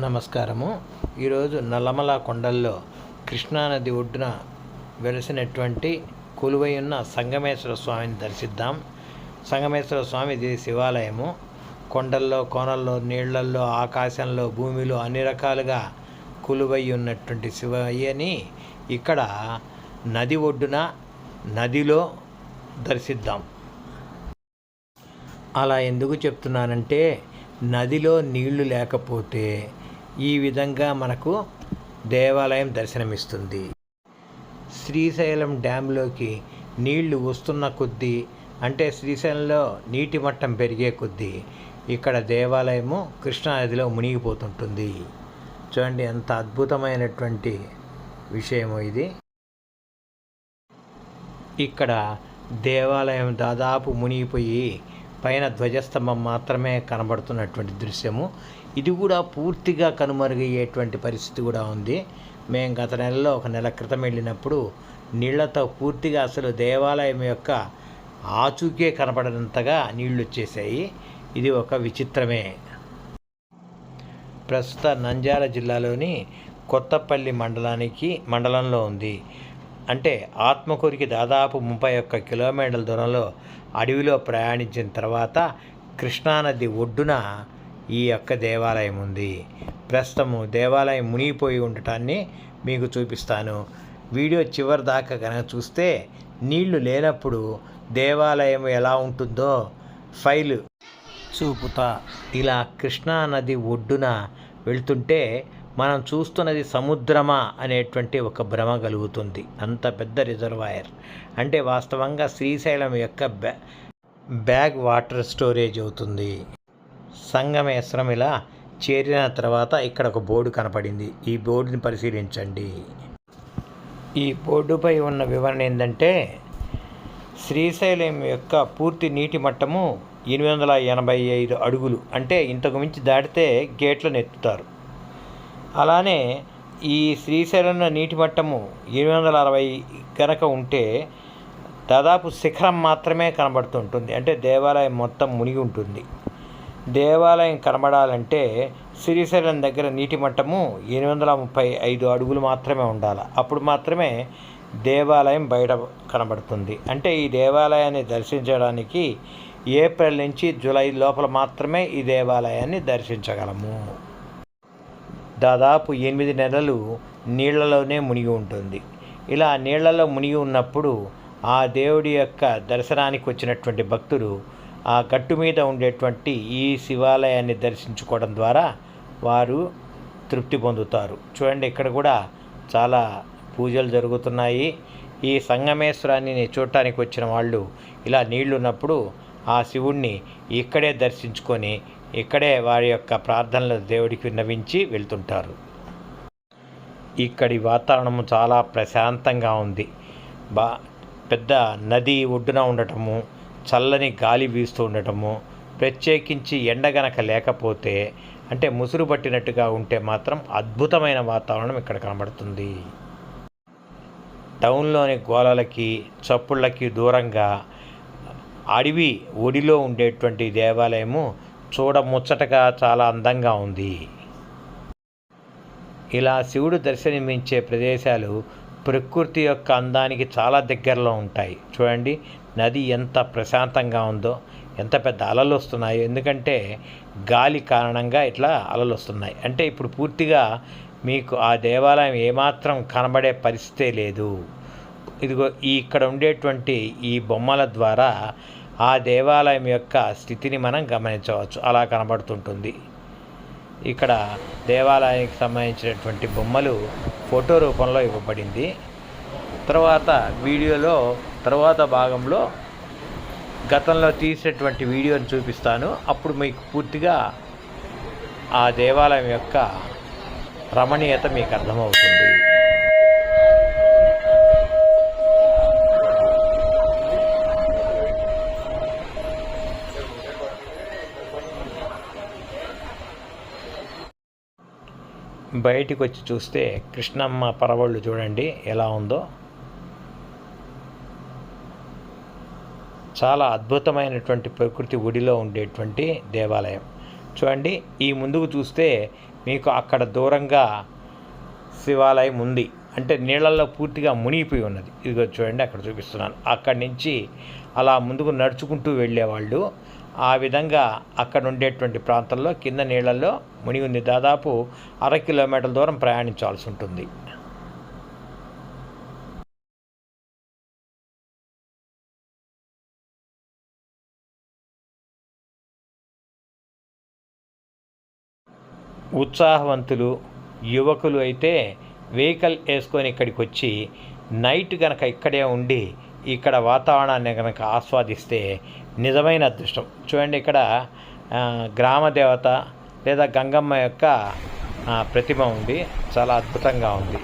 నమస్కారము. ఈరోజు నల్లమల కొండల్లో కృష్ణానది ఒడ్డున వెలిసినటువంటి కొలువై ఉన్న సంగమేశ్వర స్వామిని దర్శిద్దాం. సంగమేశ్వర స్వామి ఇది శివాలయము. కొండల్లో కోనల్లో నీళ్ళల్లో ఆకాశంలో భూమిలో అన్ని రకాలుగా కొలువై ఉన్నటువంటి శివయ్యని ఇక్కడ నది ఒడ్డున నదిలో దర్శిద్దాం. అలా ఎందుకు చెప్తున్నానంటే నదిలో నీళ్ళు లేకపోతే ఈ విధంగా మనకు దేవాలయం దర్శనమిస్తుంది. శ్రీశైలం డ్యాంలోకి నీళ్ళు వస్తున్న కొద్దీ అంటే శ్రీశైలంలో నీటి మట్టం పెరిగే కొద్దీ ఇక్కడ దేవాలయము కృష్ణానదిలో మునిగిపోతుంటుంది. చూడండి ఎంత అద్భుతమైనటువంటి విషయము ఇది. ఇక్కడ దేవాలయం దాదాపు మునిగిపోయి పైన ధ్వజస్తంభం మాత్రమే కనబడుతున్నటువంటి దృశ్యము. ఇది కూడా పూర్తిగా కనుమరుగయ్యేటువంటి పరిస్థితి కూడా ఉంది. మేము గత నెలలో ఒక నెల క్రితం వెళ్ళినప్పుడు నీళ్ళతో పూర్తిగా అసలు దేవాలయం యొక్క ఆచూకే కనపడనంతగా నీళ్ళు వచ్చేసాయి ఇది ఒక విచిత్రమే. ప్రస్తుత నంజాల జిల్లాలోని కొత్తపల్లి మండలానికి మండలంలో ఉంది. అంటే ఆత్మకూరికి దాదాపు ముప్పై ఒక్క కిలోమీటర్ల దూరంలో అడవిలో ప్రయాణించిన తర్వాత కృష్ణానది ఒడ్డున ఈ యొక్క దేవాలయం ఉంది. ప్రస్తుతము దేవాలయం మునిగిపోయి ఉండటాన్ని మీకు చూపిస్తాను. వీడియో చివరి దాకా కనుక చూస్తే నీళ్ళు లేనప్పుడు దేవాలయం ఎలా ఉంటుందో ఫైల్ చూపుతా. ఇలా కృష్ణా నది ఒడ్డున వెళ్తుంటే మనం చూస్తున్నది సముద్రమా అనేటువంటి ఒక భ్రమ కలుగుతుంది. అంత పెద్ద రిజర్వాయర్. అంటే వాస్తవంగా శ్రీశైలం యొక్క బ్యా బ్యాగ్ వాటర్ స్టోరేజ్ అవుతుంది. సంగమేశ్వరం ఇలా చేరిన తర్వాత ఇక్కడ ఒక బోర్డు కనపడింది. ఈ బోర్డుని పరిశీలించండి. ఈ బోర్డుపై ఉన్న వివరణ ఏంటంటే శ్రీశైలం యొక్క పూర్తి నీటి మట్టము ఎనిమిది వందల ఎనభై ఐదు అడుగులు. అంటే ఇంతకు మించి దాటితే గేట్లను ఎత్తుతారు అలానే ఈ శ్రీశైలంలో నీటి మట్టము ఎనిమిది వందల అరవై కనుక ఉంటే దాదాపు శిఖరం మాత్రమే కనబడుతుంటుంది. అంటే దేవాలయం మొత్తం మునిగి ఉంటుంది. దేవాలయం కనబడాలంటే శ్రీశైలం దగ్గర నీటి మట్టము ఎనిమిది వందల ముప్పై ఐదు అడుగులు మాత్రమే ఉండాలి. అప్పుడు మాత్రమే దేవాలయం బయట కనబడుతుంది. అంటే ఈ దేవాలయాన్ని దర్శించడానికి ఏప్రిల్ నుంచి జూలై లోపల మాత్రమే ఈ దేవాలయాన్ని దర్శించగలము. దాదాపు ఎనిమిది నెలలు నీళ్ళలోనే మునిగి ఉంటుంది. ఇలా నీళ్ళలో మునిగి ఉన్నప్పుడు ఆ దేవుడి యొక్క దర్శనానికి వచ్చినటువంటి భక్తులు ఆ గట్టు మీద ఉండేటువంటి ఈ శివాలయాన్ని దర్శించుకోవడం ద్వారా వారు తృప్తి పొందుతారు. చూడండి ఇక్కడ కూడా చాలా పూజలు జరుగుతున్నాయి. ఈ సంగమేశ్వరాన్ని చూడటానికి వచ్చిన వాళ్ళు ఇలా నీళ్ళు ఉన్నప్పుడు ఆ శివుణ్ణి ఇక్కడే దర్శించుకొని ఇక్కడే వారి యొక్క ప్రార్థనలు దేవుడికి విన్నవించి వెళ్తుంటారు. ఇక్కడి వాతావరణం చాలా ప్రశాంతంగా ఉంది. బా పెద్ద నది ఒడ్డున ఉండటము చల్లని గాలి వీస్తూ ఉండటము ప్రత్యేకించి ఎండ గనక లేకపోతే అంటే ముసురు పట్టినట్టుగా ఉంటే మాత్రం అద్భుతమైన వాతావరణం ఇక్కడ కనబడుతుంది. టౌన్లోని గోలలకి చప్పుళ్ళకి దూరంగా అడవి ఒడిలో ఉండేటువంటి దేవాలయము చూడముచ్చటగా చాలా అందంగా ఉంది. ఇలా శివుడు దర్శనమించే ప్రదేశాలు ప్రకృతి యొక్క అందానికి చాలా దగ్గరలో ఉంటాయి. చూడండి నది ఎంత ప్రశాంతంగా ఉందో ఎంత పెద్ద అలలు వస్తున్నాయో ఎందుకంటే గాలి కారణంగా ఇట్లా అలలు వస్తున్నాయి. అంటే ఇప్పుడు పూర్తిగా మీకు ఆ దేవాలయం ఏమాత్రం కనబడే పరిస్థితే లేదు. ఇదిగో ఈ ఇక్కడ ఉండేటువంటి ఈ బొమ్మల ద్వారా ఆ దేవాలయం యొక్క స్థితిని మనం గమనించవచ్చు. అలా కనబడుతుంటుంది. ఇక్కడ దేవాలయానికి సంబంధించినటువంటి బొమ్మలు ఫోటో రూపంలో ఇవ్వబడింది. తర్వాత వీడియోలో తర్వాత భాగంలో గతంలో తీసినటువంటి వీడియోని చూపిస్తాను. అప్పుడు మీకు పూర్తిగా ఆ దేవాలయం యొక్క రమణీయత మీకు అర్థమవుతుంది. బయటికి వచ్చి చూస్తే కృష్ణమ్మ పరవళ్ళు చూడండి ఎలా ఉందో. చాలా అద్భుతమైనటువంటి ప్రకృతి ఒడిలో ఉండేటువంటి దేవాలయం. చూడండి ఈ ముందుకు చూస్తే మీకు అక్కడ దూరంగా శివాలయం ఉంది. అంటే నీళ్ళల్లో పూర్తిగా మునిగిపోయి ఉన్నది. ఇదిగో చూడండి అక్కడ చూపిస్తున్నాను. అక్కడి నుంచి అలా ముందుకు నడుచుకుంటూ వెళ్ళేవాళ్ళు. ఆ విధంగా అక్కడ ఉండేటువంటి ప్రాంతంలో కింద నీళ్ళల్లో మునిగి ఉంది దాదాపు అర కిలోమీటర్ల దూరం ప్రయాణించాల్సి ఉంటుంది. ఉత్సాహవంతులు యువకులు అయితే వెహికల్ వేసుకొని ఇక్కడికి వచ్చి నైట్ కనుక ఇక్కడే ఉండి ఇక్కడ వాతావరణాన్ని కనుక ఆస్వాదిస్తే నిజమైన అదృష్టం. చూడండి ఇక్కడ గ్రామదేవత గ్రామ దేవత లేదా గంగమ్మ యొక్క ప్రతిమ ఉంది. చాలా అద్భుతంగా ఉంది.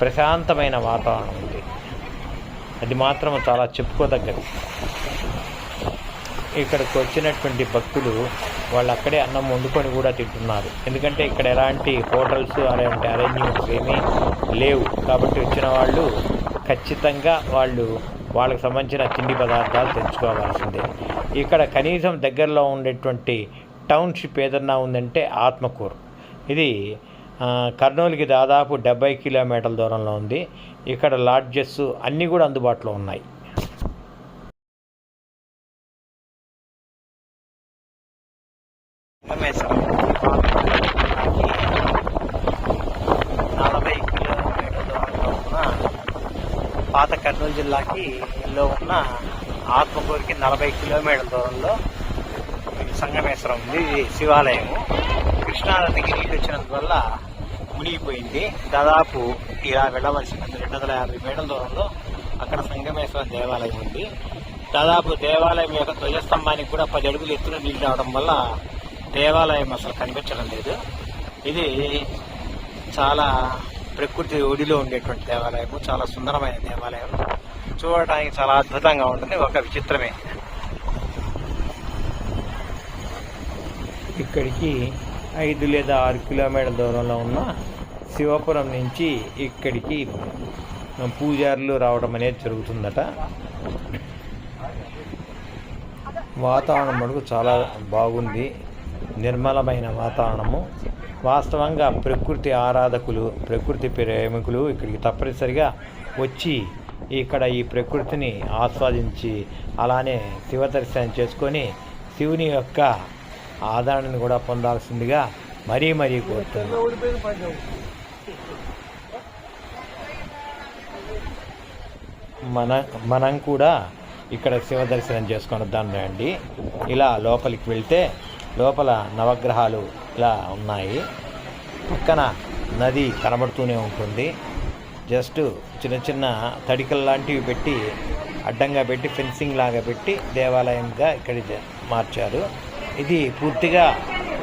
ప్రశాంతమైన వాతావరణం ఉంది. అది మాత్రం చాలా చెప్పుకోదగ్గది. ఇక్కడికి వచ్చినటువంటి భక్తులు వాళ్ళు అక్కడే అన్నం వండుకొని కూడా తింటున్నారు. ఎందుకంటే ఇక్కడ ఎలాంటి హోటల్స్ అలాంటి అరేంజ్మెంట్స్ ఏమీ లేవు. కాబట్టి వచ్చిన వాళ్ళు ఖచ్చితంగా వాళ్ళు వాళ్ళకి సంబంధించిన తిండి పదార్థాలు తెచ్చుకోవాల్సిందే. ఇక్కడ కనీసం దగ్గరలో ఉండేటువంటి టౌన్షిప్ ఏదన్నా ఉందంటే ఆత్మకూరు. ఇది కర్నూలుకి దాదాపు డెబ్బై కిలోమీటర్ల దూరంలో ఉంది. ఇక్కడ లాడ్జెస్ అన్నీ కూడా అందుబాటులో ఉన్నాయి సంగమేశ్వరం నలభై కిలోమీటర్ల దూరంలో ఉన్న పాత కర్నూలు జిల్లాకి లో ఉన్న ఆత్మకూరుకి నలభై కిలోమీటర్ల దూరంలో సంగమేశ్వరం ఉంది. ఇది శివాలయము. కృష్ణానదికి నీళ్ళు వచ్చినందువల్ల మునిగిపోయింది. దాదాపు ఇలా వెళ్ళవలసినంత రెండు వందల యాభై మీటర్ల దూరంలో అక్కడ సంగమేశ్వరం దేవాలయం ఉంది. దాదాపు దేవాలయం యొక్క ధ్వజస్తంభానికి కూడా పది అడుగులు ఎత్తున నీళ్ళు రావడం వల్ల దేవాలయం అసలు కనిపించడం లేదు. ఇది చాలా ప్రకృతి ఒడిలో ఉండేటువంటి దేవాలయము. చాలా సుందరమైన దేవాలయం. చూడటానికి చాలా అద్భుతంగా ఉంటుంది. ఒక విచిత్రమే. ఇక్కడికి ఐదు లేదా ఆరు కిలోమీటర్ల దూరంలో ఉన్న శివపురం నుంచి ఇక్కడికి పూజారులు రావడం అనేది జరుగుతుందట. వాతావరణం మటుకు చాలా బాగుంది. నిర్మలమైన వాతావరణము. వాస్తవంగా ప్రకృతి ఆరాధకులు ప్రకృతి ప్రేమికులు ఇక్కడికి తప్పనిసరిగా వచ్చి ఇక్కడ ఈ ప్రకృతిని ఆస్వాదించి అలానే శివ దర్శనం చేసుకొని శివుని యొక్క ఆదరణను కూడా పొందాల్సిందిగా మరీ మరీ కోరుతుంది మన మనం కూడా ఇక్కడ శివ దర్శనం చేసుకొని వద్దాం రండి. ఇలా లోపలికి వెళ్తే లోపల నవగ్రహాలు ఇలా ఉన్నాయి. పక్కన నది కనబడుతూనే ఉంటుంది. జస్ట్ చిన్న చిన్న తడికలు లాంటివి పెట్టి అడ్డంగా పెట్టి ఫెన్సింగ్ లాగా పెట్టి దేవాలయంగా ఇక్కడ మార్చారు. ఇది పూర్తిగా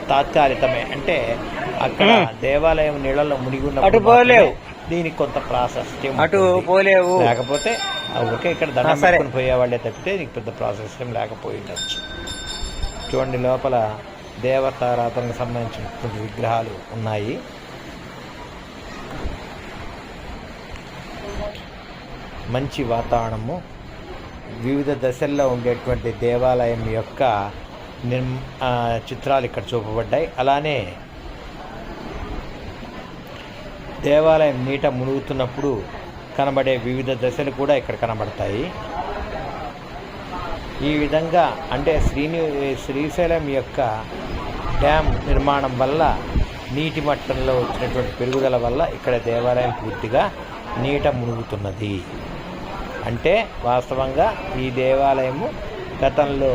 తాత్కాలికమే. అంటే అక్కడ దేవాలయం నీళ్ళలో మునిగి. మాత్రమే దీనికి కొంత ప్రాసెస్ అటు పోలేవు. లేకపోతే ఊరికే ఇక్కడ దండం. పెట్టుకుని పోయేవాళ్ళే తప్పితే నీకు పెద్ద ప్రాసెస్ లేకపోయి ఉండొచ్చు చూడండి లోపల దేవతారాధనకు సంబంధించినటువంటి విగ్రహాలు ఉన్నాయి. మంచి వాతావరణము వివిధ దశల్లో ఉండేటువంటి దేవాలయం యొక్క నిర్మ చిత్రాలు ఇక్కడ చూపబడ్డాయి. అలానే దేవాలయం నీట మునుగుతున్నప్పుడు కనబడే వివిధ దశలు కూడా ఇక్కడ కనబడతాయి. ఈ విధంగా అంటే శ్రీని శ్రీశైలం యొక్క డ్యామ్ నిర్మాణం వల్ల నీటి మట్టంలో వచ్చినటువంటి పెరుగుదల వల్ల ఇక్కడ దేవాలయం పూర్తిగా నీట మునుగుతున్నది. అంటే వాస్తవంగా ఈ దేవాలయము గతంలో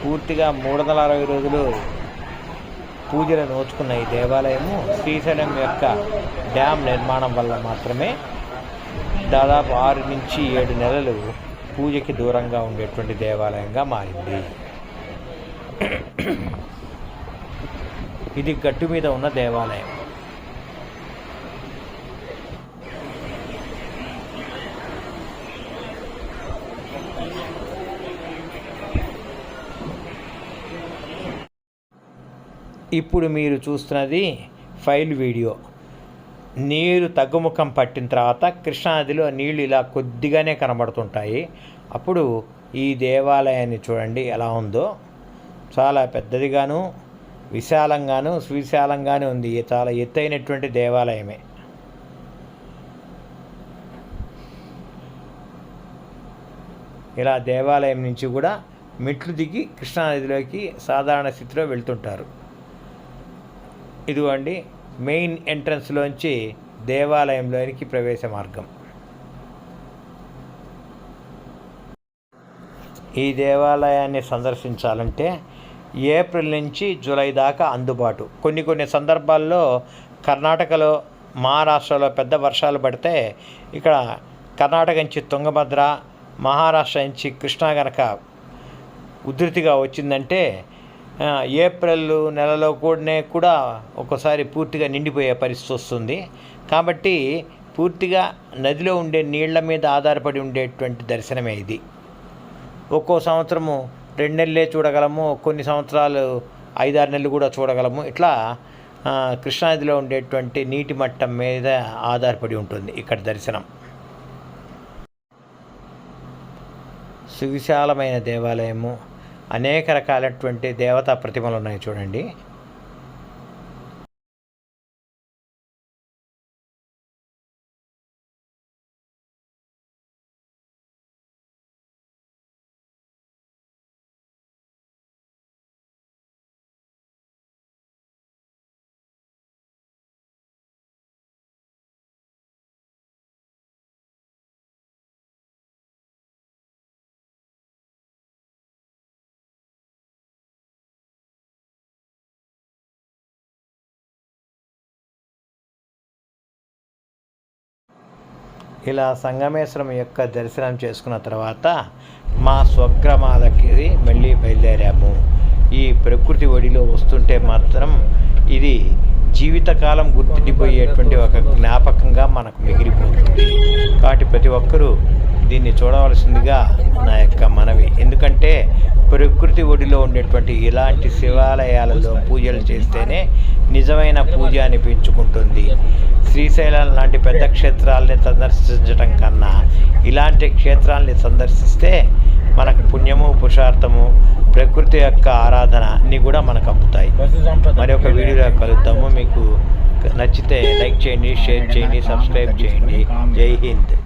పూర్తిగా మూడు వందల అరవై రోజులు పూజలు నోచుకున్న ఈ దేవాలయము శ్రీశైలం యొక్క డ్యామ్ నిర్మాణం వల్ల మాత్రమే దాదాపు ఆరు నుంచి ఏడు నెలలు పూజకి దూరంగా ఉండేటువంటి దేవాలయంగా మారింది. ఇది గట్టు మీద ఉన్న దేవాలయం. ఇప్పుడు మీరు చూస్తున్నది ఫైల్ వీడియో. నీరు తగ్గుముఖం పట్టిన తర్వాత కృష్ణానదిలో నీళ్ళు ఇలా కొద్దిగానే కనబడుతుంటాయి. అప్పుడు ఈ దేవాలయాన్ని చూడండి ఎలా ఉందో. చాలా పెద్దదిగాను విశాలంగాను సువిశాలంగాను ఉంది. చాలా ఎత్తైనటువంటి దేవాలయమే. ఇలా దేవాలయం నుంచి కూడా మెట్లు దిగి కృష్ణానదిలోకి సాధారణ స్థితిలో వెళ్తుంటారు. ఇదిగోండి మెయిన్ ఎంట్రన్స్లోంచి దేవాలయంలోనికి ప్రవేశ మార్గం. ఈ దేవాలయాన్ని సందర్శించాలంటే ఏప్రిల్ నుంచి జూలై దాకా అందుబాటు. కొన్ని కొన్ని సందర్భాల్లో కర్ణాటకలో మహారాష్ట్రలో పెద్ద వర్షాలు పడితే ఇక్కడ కర్ణాటక నుంచి తుంగభద్ర మహారాష్ట్ర నుంచి కృష్ణా గనక ఉధృతిగా వచ్చిందంటే ఏప్రిల్ నెలలో కూడానే కూడా ఒక్కోసారి పూర్తిగా నిండిపోయే పరిస్థితి వస్తుంది. కాబట్టి పూర్తిగా నదిలో ఉండే నీళ్ళ మీద ఆధారపడి ఉండేటువంటి దర్శనమే ఇది. ఒక్కో సంవత్సరము రెండు నెలలే చూడగలము కొన్ని సంవత్సరాలు ఐదారు నెలలు కూడా చూడగలము. ఇట్లా కృష్ణానదిలో ఉండేటువంటి నీటి మట్టం మీద ఆధారపడి ఉంటుంది ఇక్కడ దర్శనం. సువిశాలమైన దేవాలయము అనేక రకాలైనటువంటి దేవతా ప్రతిమలు ఉన్నాయి చూడండి. ఇలా సంగమేశ్వరం యొక్క దర్శనం చేసుకున్న తర్వాత మా స్వగ్రామాలకి మళ్ళీ బయలుదేరాము. ఈ ప్రకృతి ఒడిలో వస్తుంటే మాత్రం ఇది జీవితకాలం గుర్తుండిపోయేటువంటి ఒక జ్ఞాపకంగా మనకు మిగిలిపోతుంది. కాబట్టి ప్రతి ఒక్కరూ దీన్ని చూడవలసిందిగా నా యొక్క మనవి. ఎందుకంటే ప్రకృతి ఒడిలో ఉండేటువంటి ఇలాంటి శివాలయాలలో పూజలు చేస్తేనే నిజమైన పూజ అనిపించుకుంటుంది. శ్రీశైలం లాంటి పెద్ద క్షేత్రాలని సందర్శించడం కన్నా ఇలాంటి క్షేత్రాలని సందర్శిస్తే మనకు పుణ్యము పురుషార్థము ప్రకృతి యొక్క ఆరాధన అన్నీ కూడా మనకు అప్పుతాయి మరి ఒక వీడియోలో కలుద్దాము. మీకు నచ్చితే లైక్ చేయండి షేర్ చేయండి సబ్స్క్రైబ్ చేయండి. జై హింద్.